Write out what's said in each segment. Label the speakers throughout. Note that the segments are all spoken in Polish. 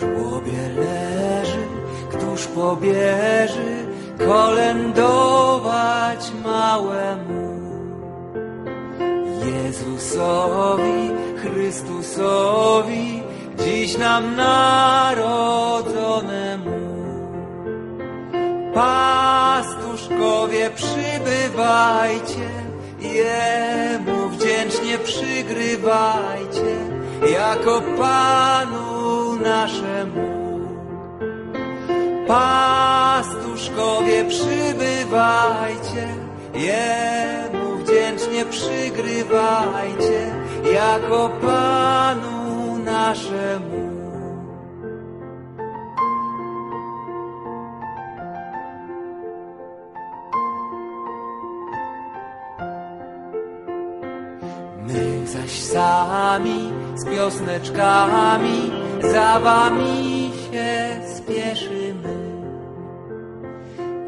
Speaker 1: żłobie leży, któż pobierze kolędować małemu Jezusowi, Chrystusowi, dziś nam narodzonemu. Pastuszkowie przybywajcie, Jemu wdzięcznie przygrywajcie, jako Panu Pastuszkowie przybywajcie, Jemu wdzięcznie przygrywajcie, jako Panu naszemu. My zaś sami z piosneczkami za wami się spieszymy.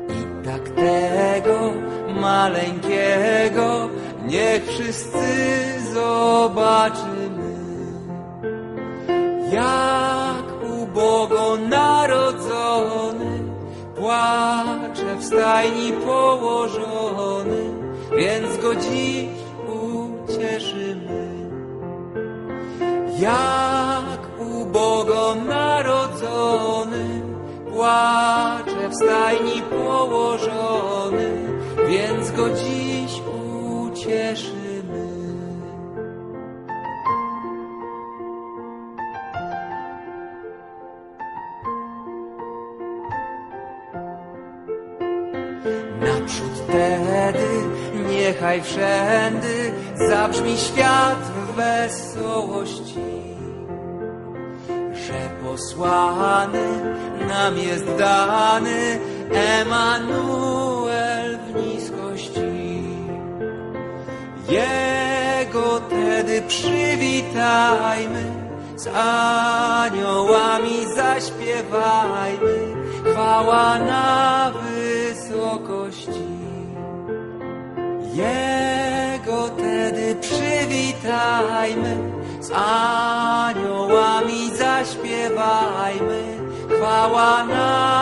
Speaker 1: I tak tego maleńkiego niech wszyscy zobaczymy. Jak ubogo narodzony płacze w stajni położony, więc go dziś Jak ubogo narodzony płacze w stajni położony, więc go dziś ucieszymy. Naprzód wtedy, niechaj wszędy zabrzmi świat wesołości, że posłany nam jest dany Emanuel w niskości. Jego tedy przywitajmy, z aniołami zaśpiewajmy, chwała na wysokości. Jego tedy przywitajmy, z aniołami zaśpiewajmy, chwała na